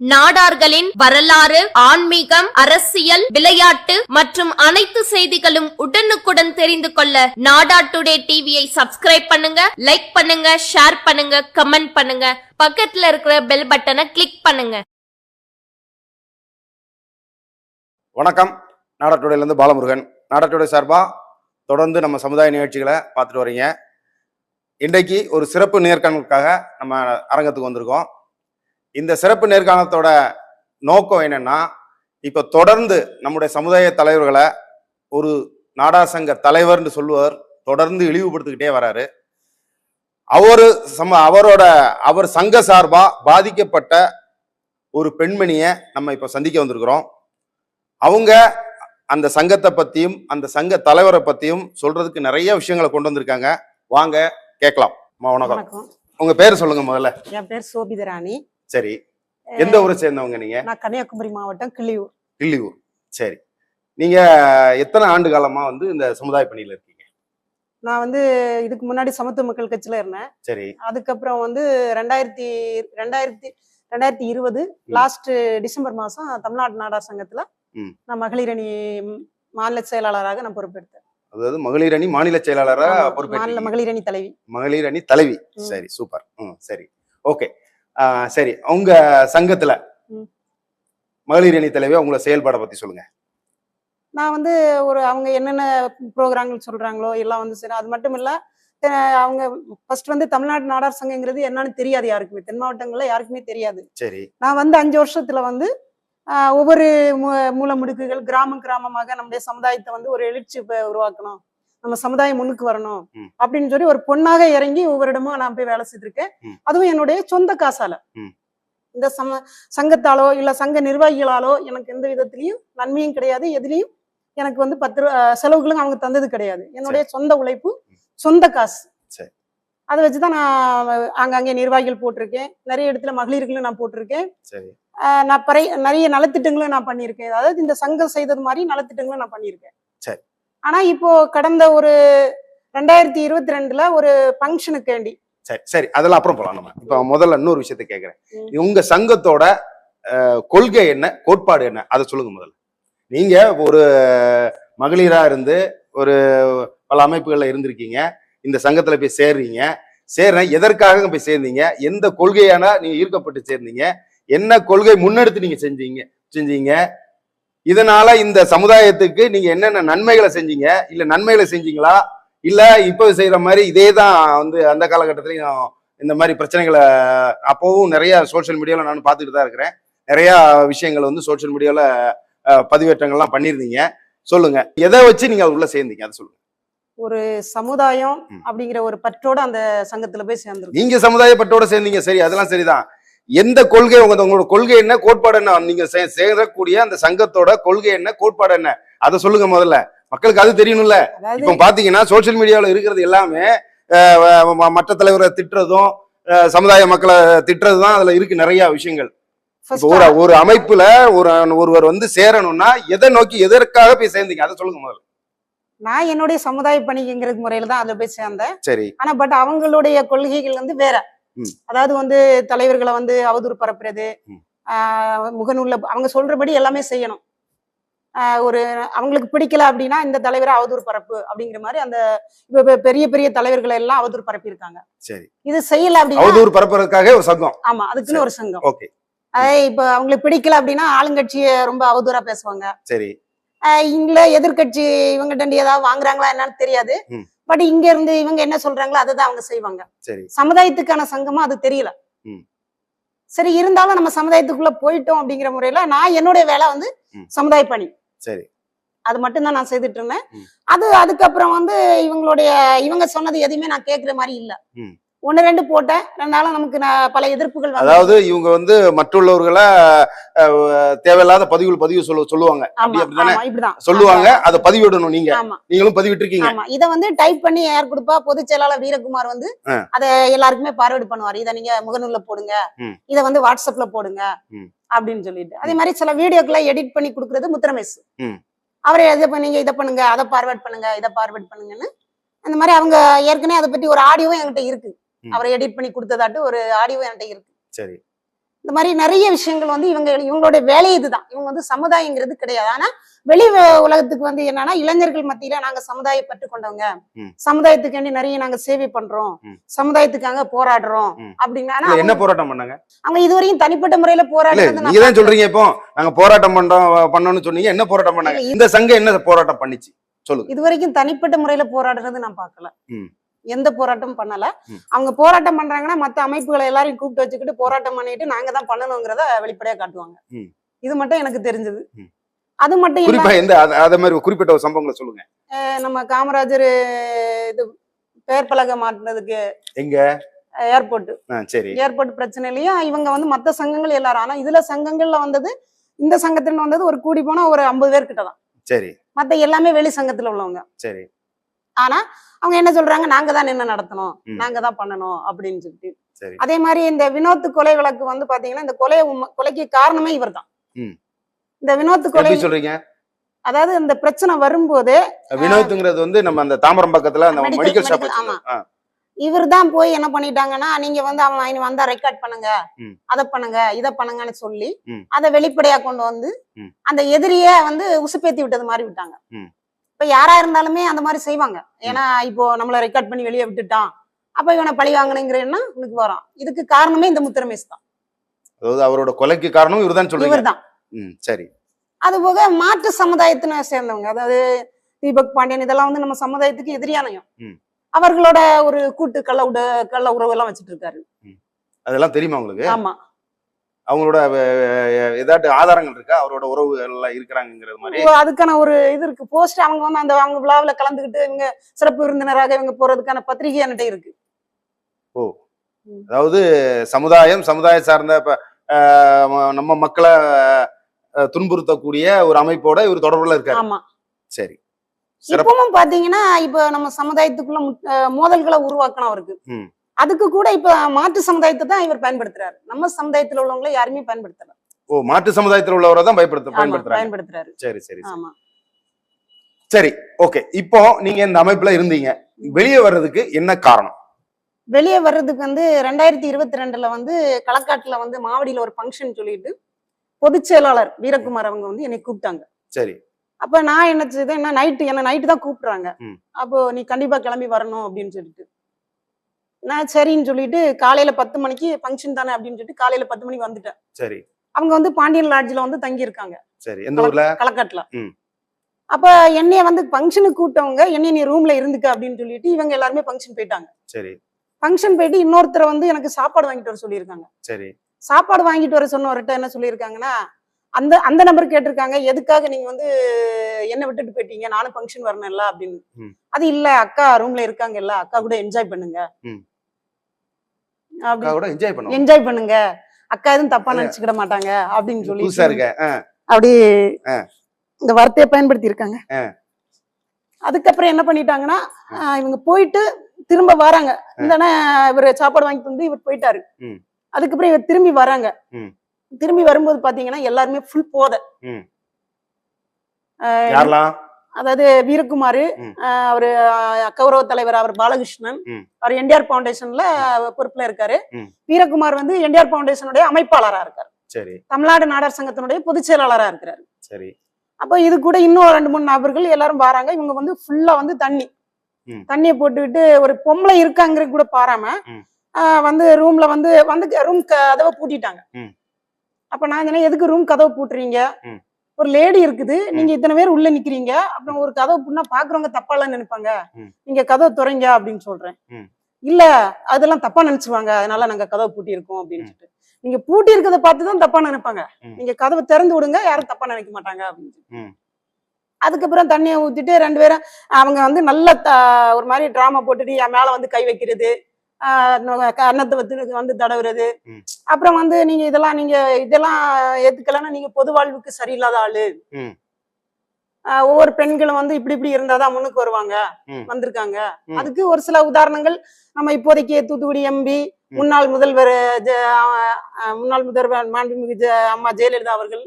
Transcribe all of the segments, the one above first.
நாடார்களின் வரலாறு ஆன்மீகம் அரசியல் விளையாட்டு மற்றும் அனைத்து செய்திகளும் உடனுக்குடன் தெரிந்து கொள்ள நாடா டுடே டிவியை சப்ஸ்கிரைப் பண்ணுங்க லைக் பண்ணுங்க ஷேர் பண்ணுங்க கமெண்ட் பண்ணுங்க. பக்கத்துல இருக்கிற பெல் பட்டனை கிளிக் பண்ணுங்க. வணக்கம். நாடா டுடேலேருந்து பாலமுருகன். நாடா டுடே சார்பா தொடர்ந்து நம்ம சமுதாய நிகழ்ச்சிகளை பார்த்துட்டு வரீங்க. இன்றைக்கு ஒரு சிறப்பு நேர்காணலுக்காக நம்ம அரங்கத்துக்கு வந்திருக்கோம். இந்த சிறப்பு நேர்காணலத்தோட நோக்கம் என்னன்னா இப்போ தொடர்ந்து நம்முடைய சமுதாய தலைவர்களை ஒரு நாடார் சங்க தலைவர்னு சொல்லுவார் தொடர்ந்து இழிவுபடுத்திக்கிட்டே வராரு. அவரு சம அவரோட அவர் சங்க சார்பா பாதிக்கப்பட்ட ஒரு பெண்மணியை நம்ம இப்போ சந்திக்க வந்திருக்கிறோம். அவங்க அந்த சங்கத்தை பத்தியும் அந்த சங்க தலைவரை பத்தியும் சொல்றதுக்கு நிறைய விஷயங்களை கொண்டு வந்திருக்காங்க. வாங்க கேட்கலாம். வணக்கம். உங்க பேர் சொல்லுங்க முதல்ல. என் பேர் சோபிதராணி. சரி. எந்த ஊரை சேர்ந்தவங்க நீங்க? நான் கன்னியாகுமரி மாவட்டம் கிள்ளியூர். கிள்ளியூர். சரி. நீங்க எத்தனை ஆண்டு காலமா வந்து இந்த சமுதாய பணியில இருக்கீங்க? நான் வந்து இதுக்கு முன்னாடி சமத்துவ மக்கள் கட்சியில இருந்தேன். சரி. அதுக்கப்புறம் வந்து ரெண்டாயிரத்தி ரெண்டாயிரத்தி ரெண்டாயிரத்தி இருபது லாஸ்ட் டிசம்பர் மாசம் தமிழ்நாடு நாடார் சங்கத்துல. நான் மகளிர் அணி மாநில செயலாளராக நான் பொறுப்பெடுத்தேன் அதாவது மகளிர் அணி மாநில செயலாளரா ஆமா, மாநில பொறுப்பேற்று மகளிர் அணி தலைவி. மகளிர் அணி தலைவி. சரி சூப்பர். ம் சரி. ஓகே. சரி. உங்க சங்கத்துல. மகளிர் அணி தலைவி உங்களை செயல்பாடை பத்தி சொல்லுங்க. நான் வந்து ஒரு அவங்க என்னென்ன ப்ரோக்ராம்கள் சொல்றாங்களோ எல்லாம் வந்து சரி. அது மட்டும் இல்ல அவங்க ஃபர்ஸ்ட் வந்து தமிழ்நாடு நாடார் சங்கங்கிறது என்னன்னு தெரியாது யாருக்குமே. தென் மாவட்டங்கள்ல யாருக்குமே தெரியாது. சரி. நான் வந்து அஞ்சு வருஷத்துல வந்து ஒவ்வொரு மூல முடுக்குகள் கிராமம் கிராமமாக நம்முடைய சமுதாயத்தை வந்து ஒரு எழுச்சி உருவாக்கணும். நம்ம சமுதாயம் முன்னுக்கு வரணும். அப்படின்னு சொல்லி ஒரு பொண்ணாக இறங்கி ஒவ்வொரு இடமும் நான் போய் வேலை செய்திருக்கேன். அதுவும் என்னுடைய சொந்த காசால. இந்த சம சங்கத்தாலோ இல்ல சங்க நிர்வாகிகளாலோ எனக்கு எந்த விதத்திலையும் நன்மையும் கிடையாது. எதுலையும் எனக்கு வந்து பத்து ரூபா செலவுகளும் அவங்க தந்தது கிடையாது. என்னுடைய சொந்த உழைப்பு சொந்த காசு. அதை வச்சுதான் நான் அங்கங்கே நிர்வாகிகள் போட்டிருக்கேன். நிறைய இடத்துல மகளிர்களும் நான் போட்டிருக்கேன். நான் நிறைய நலத்திட்டங்களும் நான் பண்ணியிருக்கேன். அதாவது இந்த சங்கம் செய்தது மாதிரி நலத்திட்டங்களும் நான் பண்ணியிருக்கேன். சரி. ஆனா இப்போ கடந்த ஒரு ரெண்டாயிரத்தி இருபத்தி ரெண்டுல ஒரு ஃபங்க்ஷனுக்கு வேண்டி. சரி சரி. அதெல்லாம் அப்புறம் போலாம் நம்ம. இப்ப முதல்ல இன்னொரு விஷயத்த கேக்குறேன். ம். உங்க சங்கத்தோட கொள்கை என்ன கோட்பாடு என்ன? அதை சொல்லுங்க முதல்ல. நீங்க ஒரு மகளிரா இருந்து ஒரு பல அமைப்புகள்ல இருந்திருக்கீங்க. இந்த சங்கத்துல போய் சேர்றீங்க. சேர்றேன். எதற்காக போய் சேர்ந்தீங்க? எந்த கொள்கையான நீங்க ஈர்க்கப்பட்டு சேர்ந்தீங்க? என்ன கொள்கை முன்னெடுத்து நீங்க செஞ்சீங்க செஞ்சீங்க? இதனால இந்த சமுதாயத்துக்கு நீங்க என்னென்ன நன்மைகளை செஞ்சீங்க? இல்ல நன்மைகளை செஞ்சீங்களா? இல்ல இப்ப செய்யற மாதிரி இதே தான் வந்து அந்த காலகட்டத்திலையும் இந்த மாதிரி பிரச்சனைகளை அப்போவும் நிறைய சோஷியல் மீடியாவில் நான் பார்த்துட்டு தான் இருக்கிறேன். நிறைய விஷயங்கள் வந்து சோஷியல் மீடியாவில் பதிவேற்றங்கள்லாம் பண்ணியிருந்தீங்க. சொல்லுங்க. எதை வச்சு நீங்க அது உள்ள சேர்ந்தீங்க? அதை சொல்லுங்க. ஒரு சமுதாயம். அப்படிங்கிற ஒரு பற்றோட அந்த சங்கத்துல போய் சேர்ந்துருக்கோம். நீங்க சமுதாயப்பட்டோட சேர்ந்தீங்க. சரி அதெல்லாம் சரிதான். எந்த கொள்கை உங்க உங்களோட கொள்கை என்ன கோட்பாடு என்ன? நீங்க சேரக்கூடிய அந்த சங்கத்தோட கொள்கை என்ன கோட்பாடு என்ன? அதை சொல்லுங்க முதல்ல. மக்களுக்கு அது தெரியணும்ல. இப்போ பாத்தீங்கன்னா சோஷியல் மீடியாவில் இருக்கிறது எல்லாமே மற்ற தலைவரை திட்டுறதும் சமுதாய மக்களை திட்டுறது தான் அதுல இருக்கு நிறைய விஷயங்கள். ஒரு ஒரு அமைப்புல ஒரு ஒருவர் வந்து சேரணும்னா எதை நோக்கி எதற்காக போய் சேர்ந்தீங்க? அதை சொல்லுங்க முதல்ல. நான் என்னுடைய சமுதாய பணிங்கிற முறையில தான் அதுல போய் சேர்ந்தேன். சரி. ஆனா பட் அவங்களுடைய கொள்கைகள் வந்து வேற. அதாவது வந்து தலைவர்களை வந்து அவதூறு பரப்புறது முகநூல்ல அவங்க சொல்றபடி எல்லாமே செய்யணும். ஒரு அவங்களுக்கு பிடிக்கல அப்படின்னா இந்த தலைவரை அவதூறு பரப்பு அப்படிங்கிற மாதிரி அந்த இப்ப பெரிய பெரிய தலைவர்களை எல்லாம் அவதூறு பரப்பியிருக்காங்க. சரி. இது செய்யல அப்படின்னா அவதூறு பரப்புறதுக்காக ஒரு சங்கம். ஆமா அதுக்குன்னு ஒரு சங்கம். ஓகே. இப்ப அவங்களுக்கு பிடிக்கல அப்படின்னா ஆளுங்கட்சியை ரொம்ப அவதூறா பேசுவாங்க. சரி. ஆஹ் இங்க எதிர்க்கட்சி இவங்க ஏதாவது வாங்குறாங்களா என்னன்னு தெரியாது. பட் இங்க இருந்து இவங்க என்ன சொல்றாங்களோ அதை தான் அவங்க செய்வாங்க. சமுதாயத்துக்கான சங்கமா அது தெரியல. சரி இருந்தாலும் நம்ம சமுதாயத்துக்குள்ள போயிட்டோம் அப்படிங்கிற முறையில நான் என்னுடைய வேலை வந்து. சமுதாய பணி. சரி. அது மட்டும் தான் நான் செய்துட்டு இருந்தேன். அது அதுக்கப்புறம் வந்து இவங்களுடைய இவங்க சொன்னது எதுவுமே நான் கேட்கிற மாதிரி இல்ல. ஒண்ணு ரெண்டு போட்டேன். ரெண்டாலும் நமக்கு நான் பல எதிர்ப்புகள் அதாவது இவங்க வந்து மற்றுள்ளவர்களை தேவையில்லாத பதிவுகள் பதிவு சொல்ல சொல்லுவாங்க. இப்படிதான். சொல்லுவாங்க அதை பதிவிடணும் நீங்க. நீங்களும் பதிவிட்டிருக்கீங்க. ஆமா. இத வந்து டைப் பண்ணி யார் கொடுப்பா? பொதுச் செயலாளர் வீரகுமார் வந்து. அத எல்லாருக்குமே பார்வர்டு பண்ணுவார். இத நீங்க முகநூல்ல போடுங்க. இத வந்து வாட்ஸ்அப்ல போடுங்க. அப்படின்னு சொல்லிட்டு. அதே மாதிரி சில வீடியோக்களை எடிட் பண்ணி கொடுக்கறது முத்திரமேஸ் ம். அவரை இதை பண்ணீங்க இதை பண்ணுங்க அதை பார்வர்ட் பண்ணுங்க இதை பார்வர்ட் பண்ணுங்கன்னு. அந்த மாதிரி அவங்க ஏற்கனவே அதை பத்தி ஒரு ஆடியோவும் என்கிட்ட இருக்கு. அவரை எடிட் பண்ணி கொடுத்ததாட்டு ஒரு ஆடியோ என்கிட்ட இருக்கு. சரி. இந்த மாதிரி நிறைய விஷயங்கள் வந்து இவங்க இவங்களுடைய வேலை இதுதான். இவங்க வந்து சமுதாயங்கிறது கிடையாது. ஆனா வெளி உலகத்துக்கு வந்து என்னன்னா இளைஞர்கள் மத்தியில நாங்க சமுதாய பற்று கொண்டவங்க. ம். சமுதாயத்துக்காண்டி நிறைய நாங்க சேவை பண்றோம். சமுதாயத்துக்காக போராடுறோம். அப்படின்னா என்ன போராட்டம் பண்ணாங்க? அவங்க இதுவரையும் தனிப்பட்ட முறையில போராடுறது நீங்க தான் சொல்றீங்க இப்போ. நாங்க போராட்டம் பண்றோம் பண்ணோம்னு சொன்னீங்க. என்ன போராட்டம் பண்ணாங்க? இந்த சங்கம் என்ன போராட்டம் பண்ணிச்சு? சொல்லுங்க. இது வரைக்கும் தனிப்பட்ட முறையில போராடுறது நான் பார்க்கல. ம். எந்த போராட்டமும் பண்ணல. அவங்க போராட்டம் பண்றாங்கன்னா மத்த அமைப்புகளை எல்லாரையும் கூப்பிட்டு வச்சுக்கிட்டு போராட்டம் பண்ணிட்டு நாங்க தான் பண்ணணுங்கிறத வெளிப்படையா காட்டுவாங்க. இது மட்டும் எனக்கு தெரிஞ்சது. அது மட்டும் குறிப்பா எந்த அத- மாதிரி குறிப்பிட்ட ஒரு சம்பவங்களை சொல்லுங்க. நம்ம காமராஜர் இது பெயர் பலகை மாட்டினதுக்கு எங்க? ஏர்போர்ட். சரி. ஏர்போர்ட் பிரச்சனையிலயும் இவங்க வந்து மத்த சங்கங்கள் எல்லாரும் ஆனா இதுல சங்கங்கள்ல வந்தது இந்த சங்கத்துல வந்தது ஒரு கூடி போனா ஒரு ஐம்பது பேர் கிட்ட தான். சரி. மத்த எல்லாமே வெளி சங்கத்துல உள்ளவங்க. சரி. ஆனா அவங்க என்ன சொல்றாங்க நாங்க தான் நின்று நடத்தணும். நாங்க தான் பண்ணணும் அப்படின்னு சொல்லிட்டு அதே மாதிரி இந்த வினோத் கொலை வழக்கு வந்து பாத்தீங்கன்னா இந்த கொலை கொலைக்கு காரணமே இவர்தான் ம். இந்த வினோத் கொலை சொல்றீங்க அதாவது இந்த பிரச்சனை வரும்போது வினோத்ங்கிறது வந்து நம்ம அந்த தாம்பரம் பக்கத்துல அந்த மெடிக்கல் ஷாப் ஆமா. இவர் தான் போய் என்ன பண்ணிட்டாங்கன்னா நீங்க வந்து அவன் வந்தா ரெக்கார்ட் பண்ணுங்க. அதை பண்ணுங்க இதை பண்ணுங்கன்னு சொல்லி. அதை வெளிப்படையா கொண்டு வந்து. அந்த எதிரிய வந்து உசுப்பேத்தி விட்டது மாதிரி விட்டாங்க. இப்ப யாரா இருந்தாலுமே அந்த மாதிரி செய்வாங்க. ஏன்னா இப்போ நம்மள ரெக்கார்ட் பண்ணி வெளியே விட்டுட்டான். அப்ப இவனை பழி வாங்கணுங்கிற எண்ணம் உனக்கு வரும் இதுக்கு காரணமே இந்த முத்திரமேஸ் தான். அதாவது அவரோட கொலைக்கு காரணம் இவர்தான் சொல்றீங்க? இவர் தான் சரி. அது போக மாற்று சமுதாயத்தினை சேர்ந்தவங்க அதாவது தீபக் பாண்டியன் இதெல்லாம் வந்து நம்ம சமுதாயத்துக்கு எதிரியானயம். ம். அவர்களோட ஒரு கூட்டு கள்ள உட கள்ள உறவு எல்லாம் வச்சுட்டு இருக்காரு. அதெல்லாம் தெரியுமா உங்களுக்கு? ஆமா. அவங்களோட ஏதாட்டு ஆதாரங்கள் இருக்கா? அவரோட உறவு எல்லாம் இருக்கிறாங்கிறது மாதிரி. ஓ, அதுக்கான ஒரு இது இருக்கு. போஸ்ட் அவங்க வந்து அந்த அவங்க விழாவுல கலந்துக்கிட்டு இவங்க சிறப்பு விருந்தினராக இவங்க போறதுக்கான பத்திரிகை என்கிட்ட இருக்கு. அதாவது சமுதாயம் சமுதாயம் சார்ந்த நம்ம மக்களை துன்புறுத்தக்கூடிய ஒரு அமைப்போட இவர் தொடர்புல இருக்காரு. ஆமா. சரி. இப்பவும் பாத்தீங்கன்னா இப்ப நம்ம சமுதாயத்துக்குள்ள மோதல்களை உருவாக்கணும் அவருக்கு. அதுக்கு கூட இப்ப மாற்று சமுதாயத்தை தான் இவர் பயன்படுத்துறாரு. நம்ம சமுதாயத்துல உள்ளவங்களை யாருமே பயன்படுத்தல. ஓ மாற்று சமுதாயத்தில் உள்ளவரை தான் பயன்படுத்த ஆமா, பயன்படுத்துறாங்க. பயன்படுத்துறாரு. சரி சரி. ஆமா. சரி ஓகே. இப்போ நீங்க இந்த அமைப்புல இருந்தீங்க. வெளியே வர்றதுக்கு என்ன காரணம்? வெளியே வர்றதுக்கு வந்து ரெண்டாயிரத்தி இருபத்தி ரெண்டுல வந்து களக்காட்டுல வந்து மாவடியில ஒரு ஃபங்க்ஷன் சொல்லிட்டு பொதுச் செயலாளர் வீரகுமார் அவங்க வந்து என்னை கூப்பிட்டாங்க. சரி. அப்ப நான் என்ன செய்தேன் என்ன நைட்டு என்ன நைட்டு தான் கூப்பிடுறாங்க. அப்போ நீ கண்டிப்பா கிளம்பி வரணும் அப்படின்னு சொல்லிட்டு. நான் சரின்னு சொல்லிட்டு காலையில பத்து மணிக்கு ஃபங்க்ஷன் தானே? அப்படின்னு சொல்லிட்டு காலையில பத்து மணிக்கு வந்துட்டேன். சரி. அவங்க வந்து பாண்டியன் லாட்ஜில் வந்து தங்கி இருக்காங்க சரி. எந்த ஊர்ல? களக்காட்டுல. அப்ப என்னைய வந்து ஃபங்க்ஷனுக்கு கூப்பிட்டவங்க என்னைய நீ ரூம்ல இருந்துக்க? அப்படின்னு சொல்லிட்டு இவங்க எல்லாருமே ஃபங்க்ஷன் போயிட்டாங்க. சரி. ஃபங்க்ஷன் போயிட்டு இன்னொருத்தரை வந்து எனக்கு சாப்பாடு வாங்கிட்டு வர சொல்லியிருக்காங்க. சரி. சாப்பாடு வாங்கிட்டு வர சொன்னவர்கிட்ட என்ன சொல்லியிருக்காங்கன்னா அந்த அந்த நம்பர் கேட்டிருக்காங்க. எதுக்காக நீங்க வந்து என்ன விட்டுட்டு போயிட்டீங்க? நானும் ஃபங்க்ஷன் வரணும்ல? அப்படின்னு. அது இல்ல அக்கா ரூம்ல இருக்காங்க இல்ல. அக்கா கூட என்ஜாய் பண்ணுங்க. கூட என்ஜாய் பண்ணுவோம். என்ஜாய் பண்ணுங்க. அக்கா எதுவும் தப்பா. நினைச்சுக்கிட மாட்டாங்க அப்படின்னு சொல்லி புதுசா இருக்க. அப்படி. இந்த வார்த்தையை பயன்படுத்தி இருக்காங்க. அதுக்கப்புறம் என்ன பண்ணிட்டாங்கன்னா இவங்க போயிட்டு திரும்ப வராங்க. இந்த இவர் சாப்பாடு வாங்கிட்டு வந்து இவர் போயிட்டாரு. அதுக்கப்புறம் இவர் திரும்பி வராங்க. திரும்பி வரும்போது பாத்தீங்கன்னா எல்லாருமே ஃபுல் போதை. அதாவது வீரகுமார். அவரு கௌரவ தலைவர் அவர் பாலகிருஷ்ணன். அவர் என்டிஆர் ஃபவுண்டேஷன்ல பொறுப்புல இருக்காரு. வீரகுமார் வந்து என்டிஆர் ஃபவுண்டேஷனுடைய அமைப்பாளரா இருக்காரு சரி தமிழ்நாடு நாடார் சங்கத்தினுடைய பொதுச் செயலாளரா இருக்கிறாரு சரி அப்போ இது கூட இன்னும் ரெண்டு மூணு நபர்கள் எல்லாரும் வராங்க இவங்க வந்து ஃபுல்லா வந்து தண்ணி. தண்ணியை போட்டுக்கிட்டு ஒரு பொம்பளை இருக்காங்கிற கூட பாராம வந்து ரூம்ல வந்து வந்து ரூம் கதவை பூட்டிட்டாங்க. அப்ப நான் சொன்னேன் எதுக்கு ரூம் கதவை பூட்டுறீங்க. ஒரு லேடி இருக்குது. நீங்க இத்தனை பேர் உள்ள நிக்கிறீங்க. அப்புறம் ஒரு கதவை பூட்டினா பாக்குறவங்க தப்பாலாம் நினைப்பாங்க. ம். நீங்க கதவை துறைங்க அப்படின்னு சொல்றேன். இல்ல அதெல்லாம் தப்பா நினைச்சுவாங்க அதனால நாங்க கதவை பூட்டி இருக்கோம் அப்படின்னு. சொல்லிட்டு. நீங்க பூட்டி இருக்கிறத பார்த்து தான் தப்பா நினைப்பாங்க. நீங்க கதவை திறந்து விடுங்க. யாரும் தப்பா நினைக்க மாட்டாங்க அப்படின்னு. அதுக்கப்புறம் தண்ணியை ஊத்திட்டு ரெண்டு பேரும் அவங்க வந்து நல்ல ஒரு மாதிரி டிராமா போட்டுட்டு என் மேல வந்து கை வைக்கிறது. கன்னத்தை வந்து வந்து தடவுறது. அப்புறம் வந்து நீங்க இதெல்லாம் நீங்க இதெல்லாம் ஏத்துக்கலன்னா நீங்க பொது வாழ்வுக்கு சரியில்லாத ஆளு ஒவ்வொரு பெண்களும் வந்து இப்படி இப்படி இருந்தாதான் முன்னுக்கு வருவாங்க. வந்திருக்காங்க. அதுக்கு ஒரு சில உதாரணங்கள் நம்ம இப்போதைக்கு தூத்துக்குடி எம்பி. முன்னாள் முதல்வர் முன்னாள் முதல்வர் மாண்புமிகு அம்மா ஜெயலலிதா அவர்கள்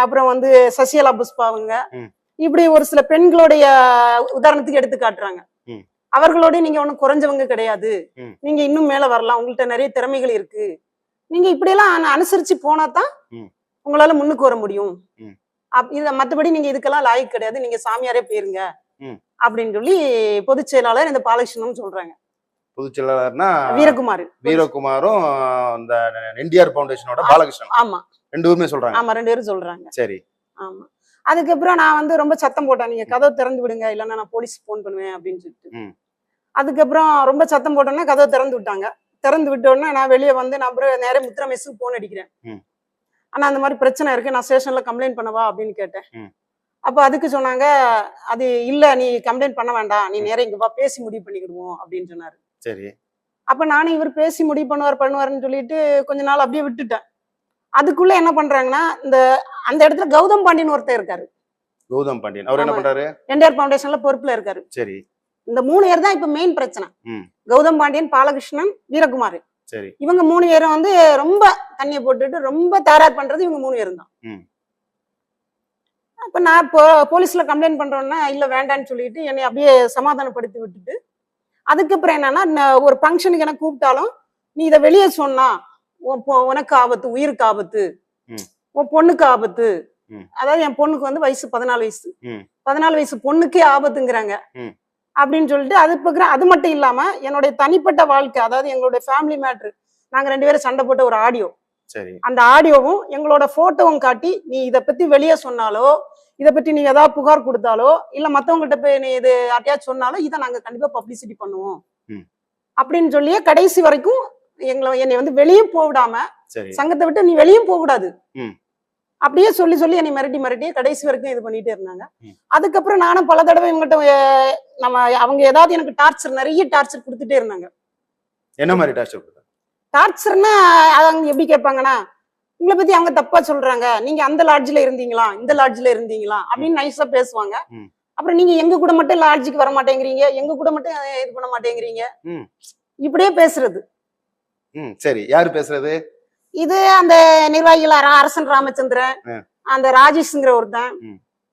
அப்புறம் வந்து சசிகலா புஷ்பா அவங்க. இப்படி ஒரு சில பெண்களுடைய உதாரணத்துக்கு எடுத்து காட்டுறாங்க. அவர்களோட நீங்க ஒண்ணும் குறைஞ்சவங்க கிடையாது. நீங்க இன்னும் மேல வரலாம். உங்கள்ட்ட நிறைய திறமைகள் இருக்கு. நீங்க இப்படியெல்லாம் அனு- அனுசரிச்சு போனா தான் ம். உங்களால முன்னுக்கு வர முடியும். இத மத்தபடி நீங்க இதுக்கெல்லாம் லாய்க்கு கிடையாது. நீங்க சாமியாரே போயிருங்க. அப்படின்னு சொல்லி பொதுச் செயலாளர் இந்த பாலகிருஷ்ணன் சொல்றாங்க. பொதுச் செயலாளர்னா வீரகுமார். வீரகுமாரும் இந்த என்டிஆர் ஃபவுண்டேஷனோட பாலகிருஷ்ணன். ஆமா. ரெண்டு பேருமே சொல்றாங்க. ஆமா ரெண்டு பேரும் சொல்றாங்க. சரி. ஆமா. அதுக்கப்புறம் நான் வந்து ரொம்ப சத்தம் போட்டேன். நீங்க கதவை திறந்து விடுங்க இல்லைன்னா நான் போலீஸ் ஃபோன் பண்ணுவேன் அப்படின்னு சொல்லிட்டு. அதுக்கப்புறம் ரொம்ப சத்தம் போட்டோன்னே கதவை திறந்து விட்டாங்க. திறந்து விட்ட உடனே நான் வெளியே வந்து நான் அப்புறம் நேரே முத்திர மெஸ்ஸுக்கு ஃபோன் அடிக்கிறேன். ஆனா அந்த மாதிரி பிரச்சனை இருக்கு நான் ஸ்டேஷன்ல கம்ப்ளைண்ட் பண்ணவா அப்படின்னு கேட்டேன். அப்ப அதுக்கு சொன்னாங்க அது இல்ல நீ கம்ப்ளைண்ட் பண்ண வேண்டாம். நீ நேரா இங்க வா பேசி முடிவு பண்ணிக்கிடுவோம் அப்படின்னு சொன்னாரு. சரி. அப்ப நானும் இவர் பேசி முடிவு பண்ணுவார் பண்ணுவாருன்னு சொல்லிட்டு கொஞ்ச நாள் அப்படியே விட்டுட்டேன். அதுக்குள்ள என்ன பண்றாங்கன்னா இந்த அந்த இடத்துல கௌதம் பாண்டியன் ஒருத்தர் இருக்காரு. கௌதம் பாண்டியன். அவர் என்ன. பண்றாரு? என்டிஆர் ஃபவுண்டேஷன்ல பொறுப்புல இருக்காரு. சரி. இந்த மூணு பேர் தான் இப்ப மெயின் பிரச்சனை. கௌதம் பாண்டியன் பாலகிருஷ்ணன் வீரகுமார். சரி. இவங்க மூணு பேரும் வந்து ரொம்ப தண்ணியை போட்டுட்டு ரொம்ப தாரார் பண்றது இவங்க மூணு பேரும் தான். அப்ப நான் இப்போ போலீஸ்ல கம்ப்ளைண்ட் பண்றோன்னா இல்ல வேண்டான்னு சொல்லிட்டு என்னை அப்படியே சமாதானப்படுத்தி விட்டுட்டு அதுக்கப்புறம் என்னன்னா ஒரு ஃபங்க்ஷனுக்கு எனக்கு கூப்பிட்டாலும் நீ இதை வெளியே சொன்னா உனக்கு ஆபத்து உயிருக்கு ஆபத்து. உன் பொண்ணுக்கு ஆபத்து. அதாவது என் பொண்ணுக்கு வந்து வயசு பதினாலு வயசு. பதினாலு வயசு பொண்ணுக்கே ஆபத்துங்கிறாங்க. அப்படின்னு சொல்லிட்டு அது பக்கம் அது மட்டும் இல்லாம என்னுடைய தனிப்பட்ட வாழ்க்கை அதாவது எங்களுடைய ஃபேமிலி மேட்ரு நாங்க ரெண்டு பேரும் சண்டை போட்ட ஒரு ஆடியோ சரி அந்த ஆடியோவும் எங்களோட போட்டோவும் காட்டி நீ இதை பத்தி வெளியே சொன்னாலோ இதை பத்தி நீ ஏதாவது புகார் கொடுத்தாலோ இல்ல மத்தவங்ககிட்ட போய் நீ இது யார்ட்டையாச்சும் சொன்னாலோ இதை நாங்க கண்டிப்பா பப்ளிசிட்டி பண்ணுவோம். அப்படின்னு சொல்லியே கடைசி வரைக்கும் எங்களை என்னை வந்து வெளியே போவிடாம சரி. சங்கத்தை விட்டு நீ வெளியும் போக கூடாது. அப்படியே சொல்லி சொல்லி என்னை மிரட்டி மிரட்டி கடைசி வரைக்கும் இது பண்ணிட்டே இருந்தாங்க. அதுக்கப்புறம் நானும் பல தடவை இவங்ககிட்ட நம்ம அவங்க ஏதாவது எனக்கு டார்ச்சர் நிறைய டார்ச்சர் கொடுத்துட்டே இருந்தாங்க. என்ன மாதிரி டார்ச்சர் டார்ச்சர்னா அவங்க எப்படி கேட்பாங்கன்னா உங்களை பத்தி அவங்க தப்பா சொல்றாங்க. நீங்க அந்த லாட்ஜ்ல இருந்தீங்களா? இந்த லாட்ஜ்ல இருந்தீங்களா? அப்படின்னு நைஸா பேசுவாங்க. அப்புறம் நீங்க எங்க கூட மட்டும் லாட்ஜுக்கு வர மாட்டேங்கிறீங்க? எங்க கூட மட்டும் இது பண்ண மாட்டேங்கிறீங்க. இப்படியே பேசுறது. ம் சரி. யாரு பேசுறது? இது அந்த நிர்வாகிகள் அர- அரசன் ராமச்சந்திரன். அந்த ராஜேஷ்ங்கிற ஒருத்தன்.